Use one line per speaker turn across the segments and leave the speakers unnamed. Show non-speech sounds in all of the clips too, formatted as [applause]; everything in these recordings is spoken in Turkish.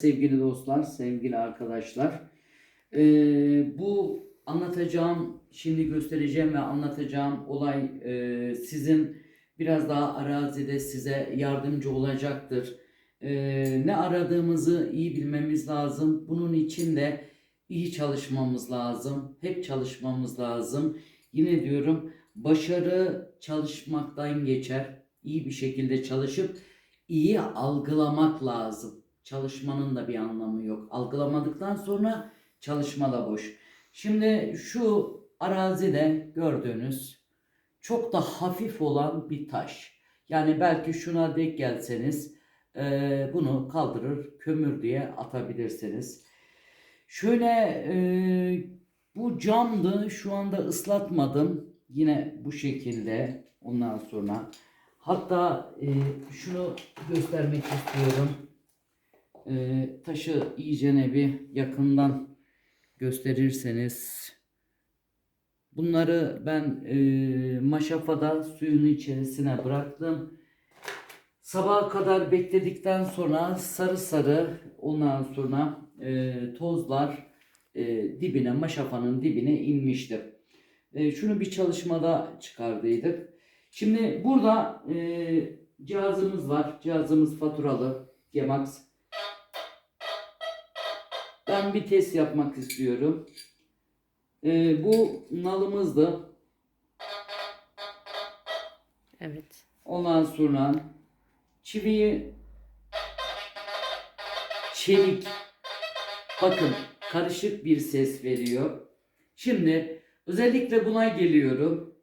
Sevgili dostlar, sevgili arkadaşlar, Ee, bu anlatacağım, şimdi göstereceğim ve anlatacağım olay e, sizin biraz daha arazide size yardımcı olacaktır. Ee, ne aradığımızı iyi bilmemiz lazım. Bunun için de iyi çalışmamız lazım. Hep çalışmamız lazım. Yine diyorum, başarı çalışmaktan geçer. İyi bir şekilde çalışıp iyi algılamak lazım. Çalışmanın da bir anlamı yok. Algılamadıktan sonra çalışma da boş. Şimdi şu arazide gördüğünüz çok da hafif olan bir taş. Yani belki şuna denk gelseniz eee, bunu kaldırır kömür diye atabilirsiniz. Şöyle eee, bu camdı şu anda ıslatmadım. Yine bu şekilde ondan sonra hatta eee, şunu göstermek istiyorum. Eee, taşı iyicene bir yakından gösterirseniz bunları ben eee maşafada suyun içerisine bıraktım. Sabaha kadar bekledikten sonra sarı sarı ondan sonra eee, tozlar eee, dibine maşafanın dibine inmiştir. Eee, şunu bir çalışmada çıkardıydık. Şimdi burada eee, cihazımız var. Cihazımız faturalı. Gemax. Ben bir test yapmak istiyorum. Ee, bu nalımızdı.
Evet.
Ondan sonra çiviyi çelik bakın karışık bir ses veriyor. Şimdi özellikle buna geliyorum.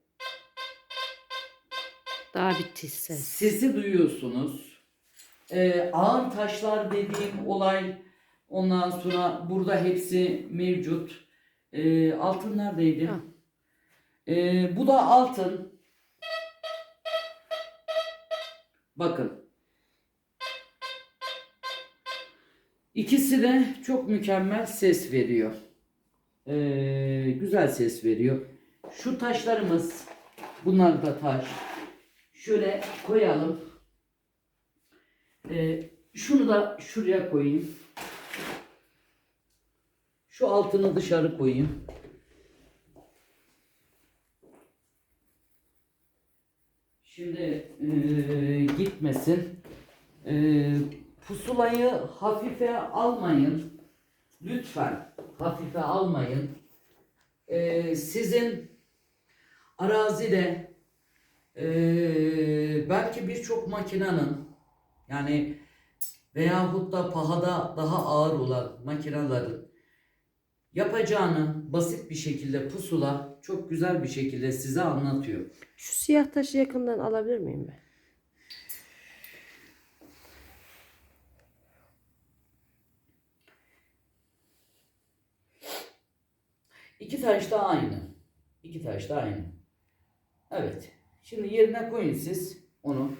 Daha bir tiz ses.
Sesi duyuyorsunuz. Ee, ağır taşlar dediğim olay ondan sonra burada hepsi mevcut. Ee, altın neredeydi?
Ha.
Ee, bu da altın. Bakın. İkisi de çok mükemmel ses veriyor. Ee, güzel ses veriyor. Şu taşlarımız, bunlar da taş. Şöyle koyalım. Ee, şunu da şuraya koyayım. Şu altını dışarı koyayım. Şimdi eee, gitmesin. Eee, pusulayı hafife almayın. Lütfen hafife almayın. Eee, sizin arazide eee, belki birçok makinenin yani veyahut da pahada daha ağır olan makinelerin yapacağını basit bir şekilde pusula çok güzel bir şekilde size anlatıyor.
Şu siyah taşı yakından alabilir miyim ben?
İki taş da aynı. İki taş da aynı. Evet. Şimdi yerine koyun siz onu.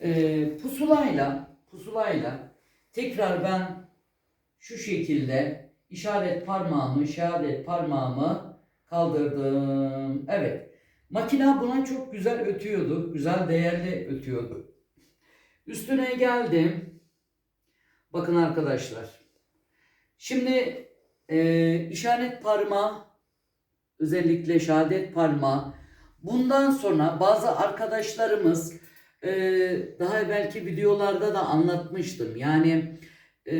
Ee, pusulayla pusulayla tekrar ben şu şekilde işaret parmağımı, şehadet parmağımı kaldırdım. Evet. Makina buna çok güzel ötüyordu. Güzel değerli ötüyordu. Üstüne geldim. Bakın arkadaşlar. Şimdi e, işaret parmağı özellikle şehadet parmağı bundan sonra bazı arkadaşlarımız e, daha belki videolarda da anlatmıştım. Yani e,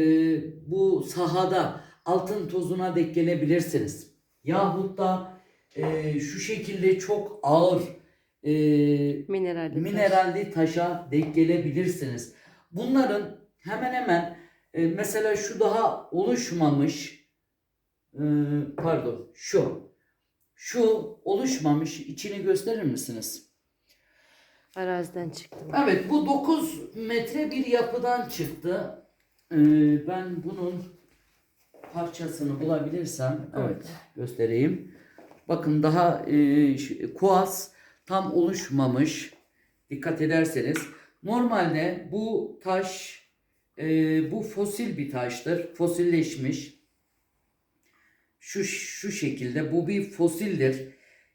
bu sahada altın tozuna denk gelebilirsiniz. Yahut da e, şu şekilde çok ağır e,
Mineralli taş.
mineralli taşa denk gelebilirsiniz. Bunların hemen hemen e, mesela şu daha oluşmamış e, pardon şu şu oluşmamış içini gösterir misiniz?
Araziden çıktım.
Evet bu 9 metre bir yapıdan çıktı. E, ben bunun parçasını bulabilirsem evet göstereyim. Bakın daha e, kuas tam oluşmamış. Dikkat ederseniz normalde bu taş e, bu fosil bir taştır. Fosilleşmiş. Şu şu şekilde bu bir fosildir.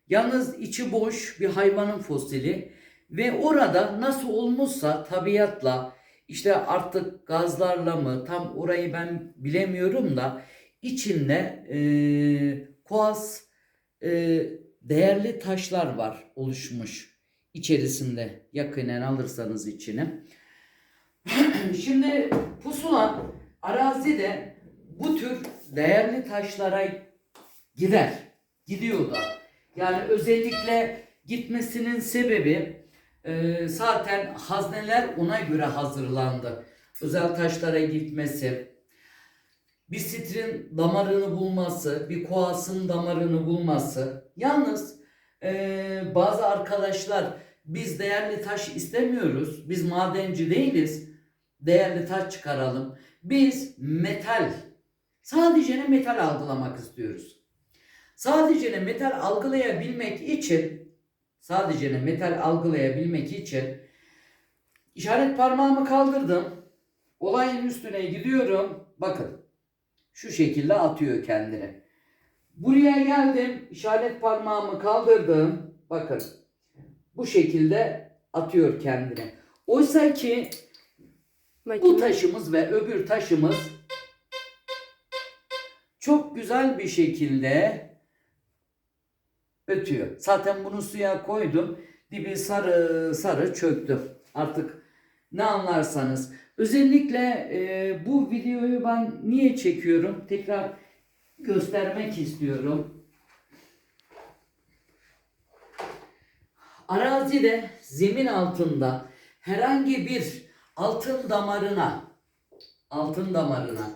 Yalnız içi boş bir hayvanın fosili ve orada nasıl olmuşsa tabiatla işte artık gazlarla mı tam orayı ben bilemiyorum da içinde e, kuas e, değerli taşlar var oluşmuş içerisinde yakinen alırsanız içine. [clears throat] Şimdi pusula arazide bu tür değerli taşlara gider. Gidiyor da. Yani özellikle gitmesinin sebebi e, zaten hazneler ona göre hazırlandı. Özel taşlara gitmesi, bir sitrin damarını bulması, bir koasın damarını bulması. Yalnız e, bazı arkadaşlar biz değerli taş istemiyoruz, biz madenci değiliz, değerli taş çıkaralım. Biz metal, sadece ne metal algılamak istiyoruz. Sadece ne metal algılayabilmek için, sadece ne metal algılayabilmek için işaret parmağımı kaldırdım. Olayın üstüne gidiyorum. Bakın şu şekilde atıyor kendini. Buraya geldim. işaret parmağımı kaldırdım. Bakın. Bu şekilde atıyor kendini. Oysa ki bu taşımız ve öbür taşımız çok güzel bir şekilde ötüyor. Zaten bunu suya koydum. Dibi sarı sarı çöktü. Artık ne anlarsanız. Özellikle e, bu videoyu ben niye çekiyorum? Tekrar göstermek istiyorum. Arazide zemin altında herhangi bir altın damarına altın damarına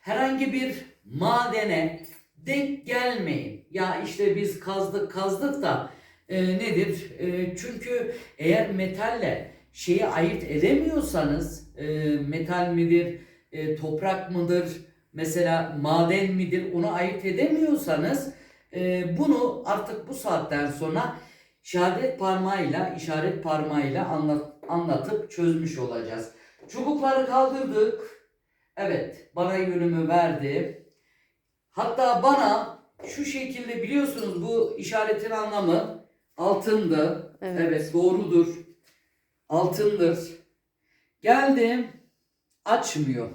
herhangi bir madene denk gelmeyin. Ya işte biz kazdık kazdık da e, nedir? E, çünkü eğer metalle şeyi ayırt edemiyorsanız e, metal midir, e, toprak mıdır, mesela maden midir onu ayırt edemiyorsanız e, bunu artık bu saatten sonra şehadet parmağıyla, işaret parmağıyla anlat, anlatıp çözmüş olacağız. Çubukları kaldırdık. Evet, bana yönümü verdi. Hatta bana şu şekilde biliyorsunuz bu işaretin anlamı altındı.
Evet.
evet doğrudur. Altındır. Geldim. Açmıyor.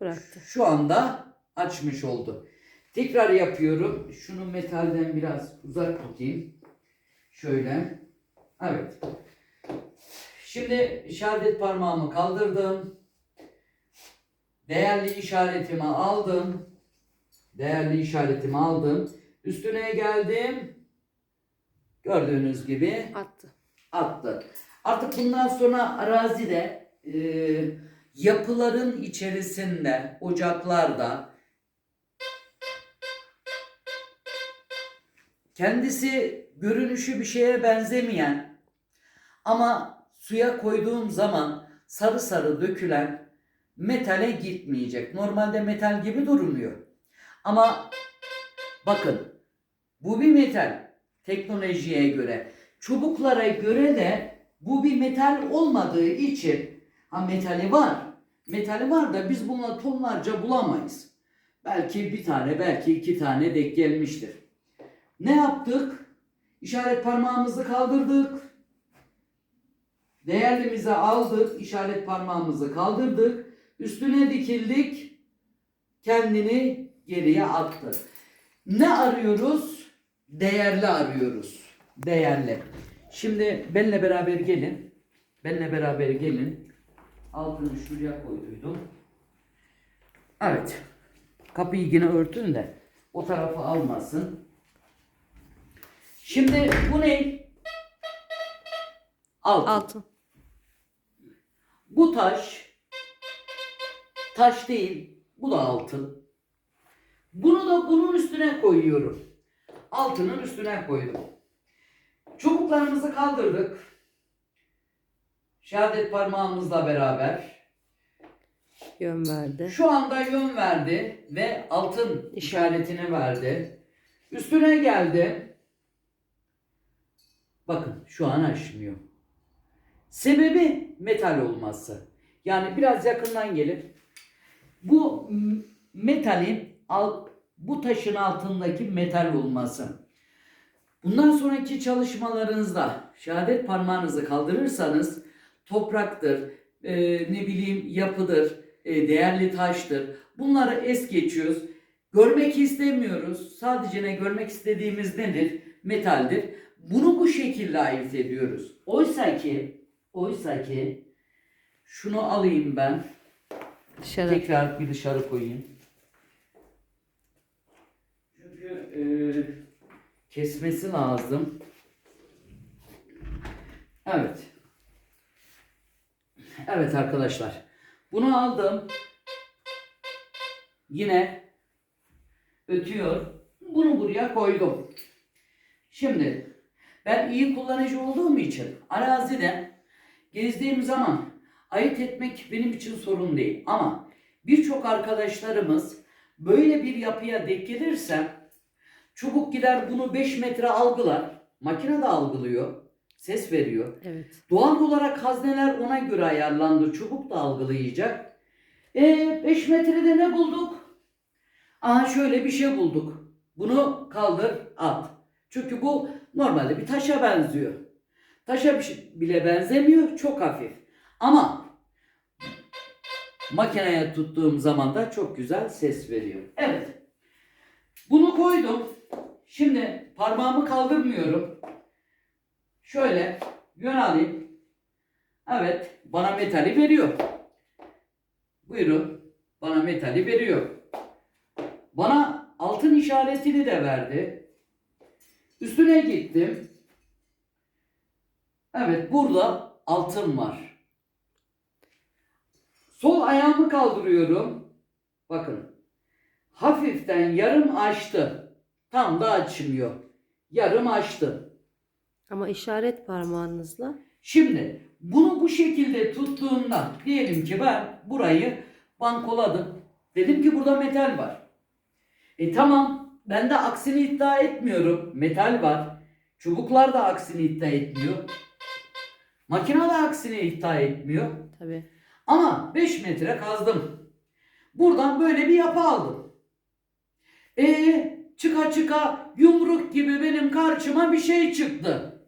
bıraktı.
Şu anda açmış oldu. Tekrar yapıyorum. Şunu metalden biraz uzak tutayım. Şöyle. Evet. Şimdi işaret parmağımı kaldırdım. Değerli işaretimi aldım. Değerli işaretimi aldım. Üstüne geldim. Gördüğünüz gibi
Attı.
attı. Artık bundan sonra arazide e, yapıların içerisinde, ocaklarda kendisi görünüşü bir şeye benzemeyen ama suya koyduğum zaman sarı sarı dökülen metale gitmeyecek. Normalde metal gibi durmuyor. Ama bakın bu bir metal teknolojiye göre. Çubuklara göre de bu bir metal olmadığı için ha metali var. Metali var da biz bununla tonlarca bulamayız. Belki bir tane, belki iki tane denk gelmiştir. Ne yaptık? İşaret parmağımızı kaldırdık. Değerlimizi aldık, işaret parmağımızı kaldırdık. Üstüne dikildik. Kendini geriye attı. Ne arıyoruz? Değerli arıyoruz. Değerli. Şimdi benle beraber gelin. Benle beraber gelin. Altını şuraya koyduydum. Evet. Kapıyı yine örtün de o tarafı almasın. Şimdi bu ne? Altın.
Altın.
Bu taş taş değil. Bu da altın. Bunu da bunun üstüne koyuyorum. Altının üstüne koydum. Çubuklarımızı kaldırdık. Şehadet parmağımızla beraber.
Yön verdi.
Şu anda yön verdi ve altın işaretini verdi. Üstüne geldi. Bakın şu an açmıyor. Sebebi metal olması. Yani biraz yakından gelip bu metalin bu taşın altındaki metal olması. Bundan sonraki çalışmalarınızda şehadet parmağınızı kaldırırsanız topraktır, e, ne bileyim yapıdır, e, değerli taştır. Bunları es geçiyoruz. Görmek istemiyoruz. Sadece ne görmek istediğimiz nedir? Metaldir. Bunu bu şekilde ayırt ediyoruz. Oysa ki, oysa ki şunu alayım ben.
Dışarı.
Tekrar bir dışarı koyayım. Çünkü e, kesmesi lazım. Evet. Evet arkadaşlar. Bunu aldım. Yine ötüyor. Bunu buraya koydum. Şimdi ben iyi kullanıcı olduğum için arazide gezdiğim zaman ayırt etmek benim için sorun değil. Ama birçok arkadaşlarımız böyle bir yapıya denk gelirse çubuk gider bunu 5 metre algılar. Makine de algılıyor. Ses veriyor.
Evet.
Doğal olarak hazneler ona göre ayarlandı. Çubuk da algılayacak. E 5 metrede ne bulduk? Aha şöyle bir şey bulduk. Bunu kaldır at. Çünkü bu normalde bir taşa benziyor. Taşa şey- bile benzemiyor. Çok hafif. Ama makineye tuttuğum zaman da çok güzel ses veriyor. Evet. Bunu koydum. Şimdi parmağımı kaldırmıyorum. Şöyle yön alayım. Evet, bana metali veriyor. Buyurun, bana metali veriyor. Bana altın işaretini de verdi. Üstüne gittim. Evet, burada altın var. Sol ayağımı kaldırıyorum. Bakın. Hafiften yarım açtı. Tam da açmıyor. Yarım açtı.
Ama işaret parmağınızla
Şimdi bunu bu şekilde tuttuğumda diyelim ki ben burayı bankoladım. Dedim ki burada metal var. E tamam ben de aksini iddia etmiyorum. Metal var. Çubuklar da aksini iddia etmiyor. Makine de aksini iddia etmiyor.
tabii.
Ama 5 metre kazdım. Buradan böyle bir yapı aldım. E çıka çıka yumruk gibi benim karşıma bir şey çıktı.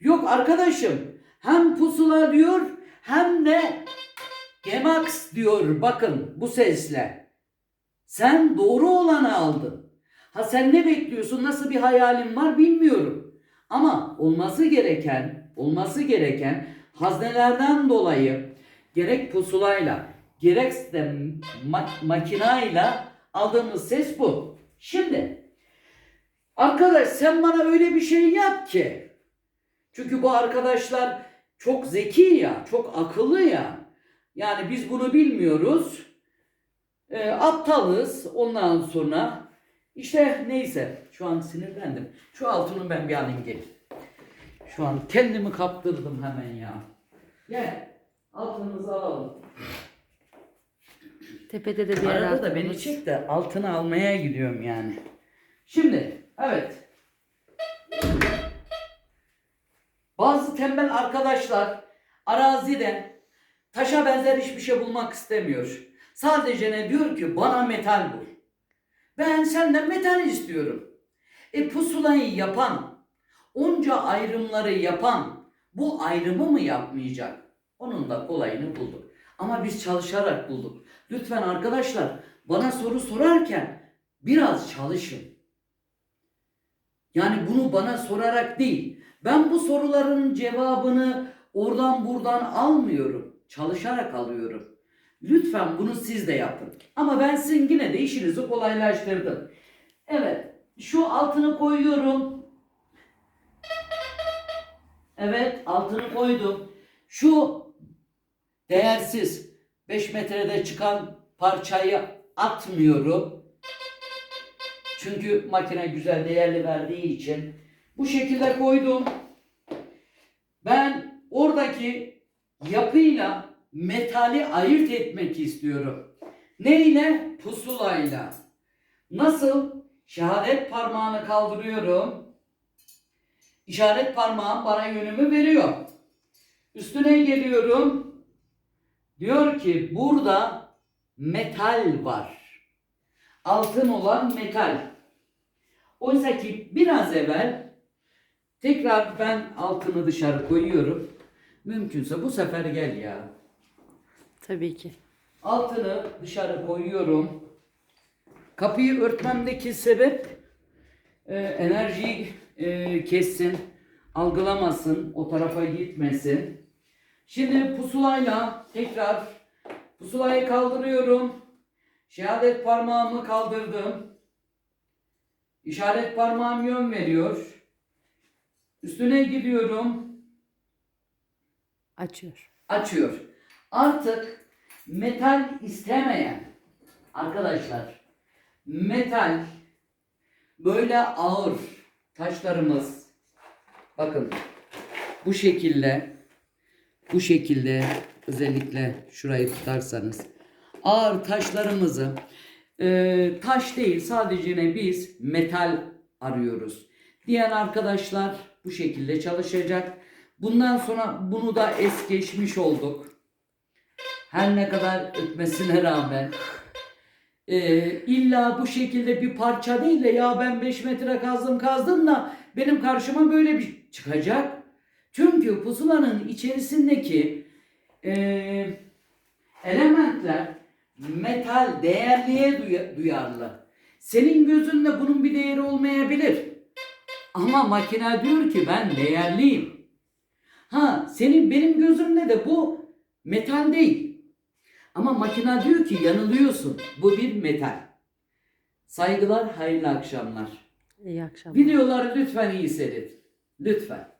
Yok arkadaşım hem pusula diyor hem de Gemax diyor bakın bu sesle. Sen doğru olanı aldın. Ha sen ne bekliyorsun nasıl bir hayalin var bilmiyorum. Ama olması gereken olması gereken haznelerden dolayı gerek pusulayla gerekse ma- makinayla aldığımız ses bu. Şimdi arkadaş sen bana öyle bir şey yap ki çünkü bu arkadaşlar çok zeki ya, çok akıllı ya. Yani biz bunu bilmiyoruz. E, aptalız ondan sonra. işte neyse şu an sinirlendim. Şu altını ben bir alayım gelin. Şu an kendimi kaptırdım hemen ya. Gel altınımızı alalım.
Tepede de bir yer
Arada da beni çek de altını almaya gidiyorum yani. Şimdi evet. Bazı tembel arkadaşlar arazide taşa benzer hiçbir şey bulmak istemiyor. Sadece ne diyor ki bana metal bul. Ben senden metal istiyorum. E pusulayı yapan, onca ayrımları yapan bu ayrımı mı yapmayacak? Onun da kolayını bulduk. Ama biz çalışarak bulduk. Lütfen arkadaşlar bana soru sorarken biraz çalışın. Yani bunu bana sorarak değil. Ben bu soruların cevabını oradan buradan almıyorum. Çalışarak alıyorum. Lütfen bunu siz de yapın. Ama ben sizin yine de işinizi kolaylaştırdım. Evet. Şu altını koyuyorum. Evet altını koydum. Şu değersiz 5 metrede çıkan parçayı atmıyorum. Çünkü makine güzel değerli verdiği için bu şekilde koydum. Ben oradaki yapıyla metali ayırt etmek istiyorum. Neyle? Pusulayla. Nasıl? Şehadet parmağını kaldırıyorum. İşaret parmağım bana yönümü veriyor. Üstüne geliyorum. Diyor ki burada metal var. Altın olan metal. Oysa ki biraz evvel Tekrar ben altını dışarı koyuyorum. Mümkünse bu sefer gel ya.
Tabii ki.
Altını dışarı koyuyorum. Kapıyı örtmemdeki sebep e, enerjiyi e, kessin, algılamasın, o tarafa gitmesin. Şimdi pusulayla tekrar pusulayı kaldırıyorum. Şehadet parmağımı kaldırdım. İşaret parmağım yön veriyor. Üstüne gidiyorum
Açıyor.
açıyor. Artık metal istemeyen arkadaşlar metal böyle ağır taşlarımız bakın bu şekilde bu şekilde özellikle şurayı tutarsanız ağır taşlarımızı e, taş değil sadece ne biz metal arıyoruz diyen arkadaşlar bu şekilde çalışacak. Bundan sonra bunu da es geçmiş olduk. Her ne kadar ötmesine rağmen e, illa bu şekilde bir parça değil de ya ben 5 metre kazdım kazdım da benim karşıma böyle bir çıkacak. Çünkü pusulanın içerisindeki e, elementler metal değerliye duya- duyarlı. Senin gözünde bunun bir değeri olmayabilir. Ama makine diyor ki ben değerliyim. Ha senin benim gözümde de bu metal değil. Ama makine diyor ki yanılıyorsun. Bu bir metal. Saygılar, hayırlı akşamlar.
İyi akşamlar.
Videoları lütfen iyi seyredin. Lütfen.